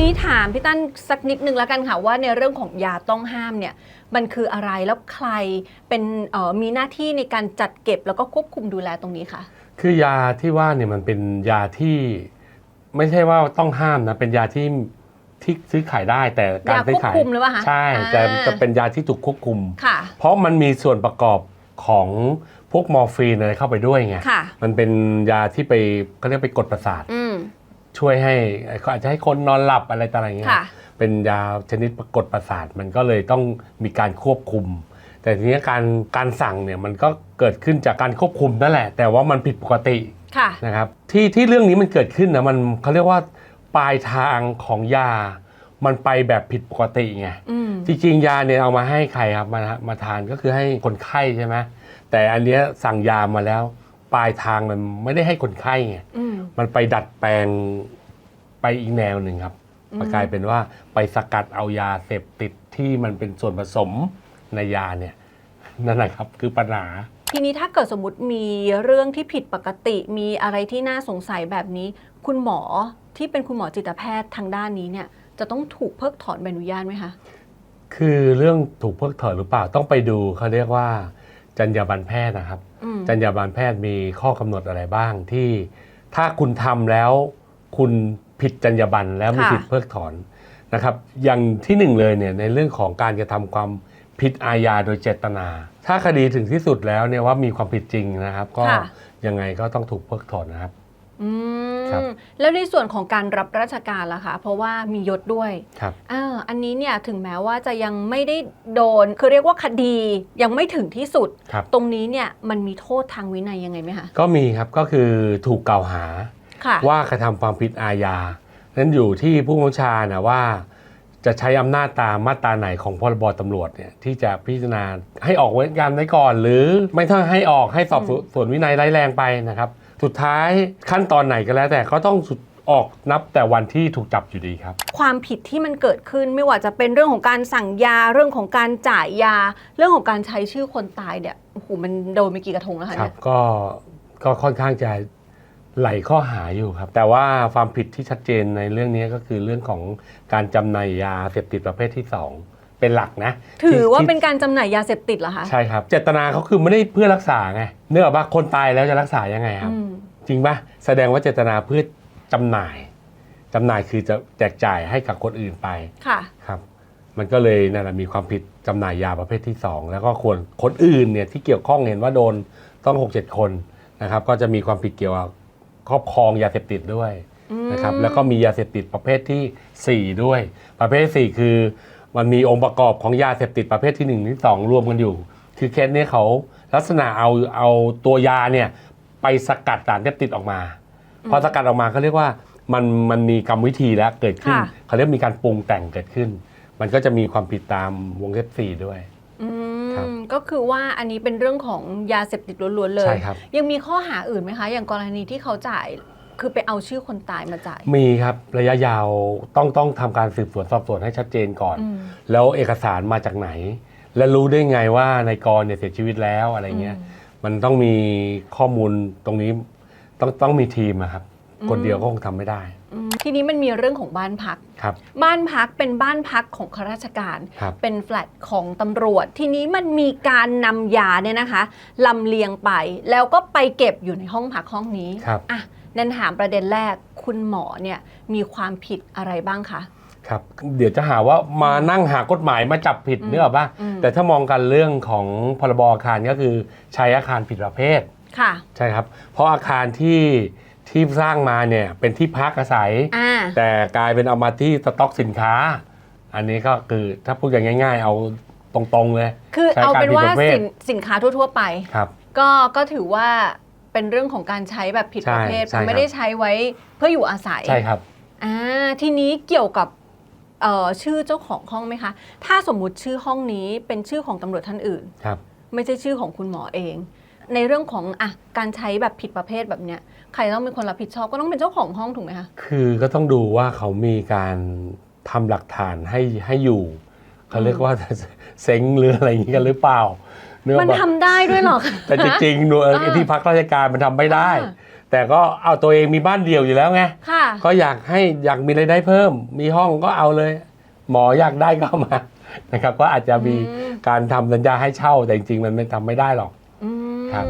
ทีนี้ถามพี่ตั้นสักนิดนึงแล้วกันค่ะว่าในเรื่องของยาต้องห้ามเนี่ยมันคืออะไรแล้วใครเป็นเอ่อมีหน้าที่ในการจัดเก็บแล้วก็ควบคุมดูแลตรงนี้ค่ะคือยาที่ว่าเนี่ยมันเป็นยาที่ไม่ใช่ว่าต้องห้ามนะเป็นยาที่ที่ซื้อขายได้แต่การซื้อขายยาควบคุมหรือเปล่าคะใช่อ่าแต่จะเป็นยาที่ถูกควบคุมค่ะเพราะมันมีส่วนประกอบของพวกมอร์ฟีนอะไรเข้าไปด้วยไงค่ะมันเป็นยาที่ไปเขาเรียกไปกดประสาทอืม ช่วยให้เขาอาจจะให้คนนอนหลับอะไรต่างๆอย่างเงี้ยค่ะ เป็นยาชนิดกดประสาทมันก็เลยต้องมีการควบคุม แต่ทีนี้การการสั่งเนี่ยมันก็เกิดขึ้นจากการควบคุมนั่นแหละ แต่ว่ามันผิดปกติ ค่ะ นะครับที่ที่เรื่องนี้มันเกิดขึ้นนะมันเขาเรียกว่าปลายทางของยา มันไปแบบผิดปกติไงอืม จริงๆยาเนี่ยเอามาให้ใครครับมามาทานก็คือให้คนไข้ใช่ไหมแต่อันเนี้ยสั่งยามาแล้ว ปลายทางมันไม่ได้ให้คนไข้ไงอืม มันไปดัดแปลงไป อีกแนวหนึ่งครับอืมมันกลายเป็นว่าไปสกัดเอายาเสพติดที่มันเป็นส่วนผสมในยาเนี่ยนั่นแหละครับคือปัญหา ทีนี้ถ้าเกิดสมมติมีเรื่องที่ผิดปกติมีอะไรที่น่าสงสัยแบบนี้ คุณหมอที่เป็นคุณหมอจิตแพทย์ทางด้านนี้เนี่ย จะต้องถูกเพิกถอนใบอนุญาตไหมคะคือเรื่องถูกเพิกถอนหรือเปล่าต้องไปดูเขาเรียกว่า จรรยาบรรณแพทย์นะครับอืมจรรยาบรรณแพทย์มีข้อกำหนดอะไรบ้างที่ถ้าคุณทำแล้วคุณ ผิดจรรยาบรรณแล้วมีค่ะสิทธิ์เพิกถอนนะครับ อย่างที่หนึ่งเลยเนี่ยในเรื่องของการกระทำความผิดอาญาโดยเจตนา ถ้าคดีถึงที่สุดแล้วเนี่ยว่ามีความผิดจริงนะครับ ก็ค่ะยังไงก็ต้องถูกเพิกถอนนะครับอืครับมแล้วในส่วนของการรับราชการล่ะคะเพราะว่ามียศด้วยครับอ่าอันนี้เนี่ยถึงแม้ว่าจะยังไม่ได้โดนคือเรียกว่าคดียังไม่ถึงที่สุดครับตรงนี้เนี่ยมันมีโทษทางวินัยยังไงไหมคะก็มีครับก็คือถูกกล่าวหาค่ะ ว่ากระทำความผิดอาญานั้นอยู่ที่ผู้บัญชานะว่า จะใช้อำนาจตามมาตราไหนของพรบตำรวจเนี่ยที่จะพิจารณาให้ออกเว้นการไว้ก่อน หรือไม่ต้องให้ออกให้สอบสวนส่วนวินัยร้ายแรงไปนะครับ สุดท้ายขั้นตอนไหนก็แล้วแต่ก็ต้องสุดออกนับแต่วันที่ถูกจับอยู่ดีครับ ความผิดที่มันเกิดขึ้นไม่ว่าจะเป็นเรื่องของการสั่งยาเรื่องของการจ่ายยา เรื่องของการใช้ชื่อคนตายเนี่ยโอ้โหมันโดนไปกี่กระทงแล้วคะครัเนี่บยก็ก็ค่อนข้างจะ ไหลข้อหาอยู่ครับ แต่ว่าความผิดที่ชัดเจนในเรื่องนี้ก็คือเรื่องของการจำหน่ายยาเสพติดประเภทที่สองเป็นหลักนะถือว่าที่เป็นการจำหน่ายยาเสพติดเหรอคะใช่ครับ เจตนาเขาคือไม่ได้เพื่อรักษาไงเนื่องจากว่าคนตายแล้วจะรักษายังไงครับอืมจริงปะแสดงว่าเจตนาเพื่อจำหน่ายจำหน่ายคือจะแจกจ่ายให้กับคนอื่นไปค่ะครับมันก็เลยนั่นแหละมีความผิดจำหน่ายยาประเภทที่ 2 แล้วก็ควรคนอื่นเนี่ยที่เกี่ยวข้องเห็นว่าโดนต้อง 6-7 คนนะครับก็จะมีความผิดเกี่ยวกับ ครอบครองยาเสพติดด้วยนะครับแล้วก็มียาเสพติดประเภททีสี่ 4 ด้วย ประเภท 4 คือ มันมีองค์ประกอบของยาเสพติดประเภทที่1ที่2รวมกันอยู่ คือเคสเนี้เขาลักษณะเอาเอาตัวยาเนี่ยไปสกัดสารเสพติดออกมา พอสกัดออกมาเขาเรียกว่ามันมันมีกรรมวิธีแล้วเกิดขึ้นค่ะเขาเรียกมีการปรุงแต่งเกิดขึ้น มันก็จะมีความผิดตามวงเล็บสี่ด้วยอืครับม ก็คือว่าอันนี้เป็นเรื่องของยาเสพติดล้วนๆเลย ใช่ครับ ยังมีข้อหาอื่นไหมคะ อย่างกรณีที่เขาจ่ายคือไปเอาชื่อคนตายมาจ่าย มีครับระยะยาวต้องต้องทำการสืบสวนสอบสวนให้ชัดเจนก่อน อืม แล้วเอกสารมาจากไหน และรู้ได้ไงว่านายกรเนี่ยเสียชีวิตแล้วอะไรเงี้ย มันต้องมีข้อมูลตรงนี้ต้องต้องมีทีมอะครับ คนเดียวก็คงทำไม่ได้ อืมทีนี้มันมีเรื่องของบ้านพัก ครับ บ้านพักเป็นบ้านพักของข้าราชการ ครับ เป็นแฟลตของตำรวจ ทีนี้มันมีการนำยาเนี่ยนะคะลำเลียงไป แล้วก็ไปเก็บอยู่ในห้องพักห้องนี้ครับ อะนันถามประเด็นแรกคุณหมอเนี่ยมีความผิดอะไรบ้างคะ ครับ เดี๋ยวจะหาว่ามานั่งหากฎหมายมาจับผิดอืม เนื้ออกป่ะอืมแต่ถ้ามองกันเรื่องของพรบอาคารก็คือใช้อาคารผิดประเภท ค่ะ ใช่ครับ เพราะอาคารที่ ที่สร้างมาเนี่ยเป็นที่พักอาศัย อ่า แต่กลายเป็นเอามาที่สต็อกสินค้า อันนี้ก็คือถ้าพูดอย่างง่าย ๆ เอาตรงๆเลยคือใช้เอาการเป็นผิดว่าประเภทสินสินค้าทั่ว ๆ ไป ครับ ก็ก็ถือว่าเป็นเรื่องของการใช้แบบผิดประเภทใช่มันไม่ครับได้ใช้ไว้เพื่ออยู่อาศัยใช่ครับ อ่าทีนี้เกี่ยวกับเอ่อชื่อเจ้าของห้องไหมคะ ถ้าสมมุติชื่อห้องนี้เป็นชื่อของตำรวจท่านอื่น ครับ ไม่ใช่ชื่อของคุณหมอเอง ในเรื่องของอะการใช้แบบผิดประเภทแบบเนี้ยใครต้องเป็นคนรับผิดชอบก็ต้องเป็นเจ้าของห้องถูกไหมคะ คือก็ต้องดูว่าเขามีการทำหลักฐานให้ให้อยู่ เขาเรียกว่า เซ็งหรืออะไรอย่างนี้กันหรือเปล่าเนื้อมันแบบทำได้ด้วยเหรอคะ แต่จริงๆหนูอ่าไอ้ที่พักราชการมันทำไม่ได้ อ่า แต่ก็เอาตัวเองมีบ้านเดี่ยวอยู่แล้วไง ค่ะ ก็อยากให้อยากมีรายได้เพิ่ม มีห้องก็เอาเลย หมออยากได้ก็เอามา นะครับ ก็อาจจะมีอืม การทำสัญญาให้เช่าแต่จริงๆ มันไม่ทำไม่ได้หรอกอืม ครับ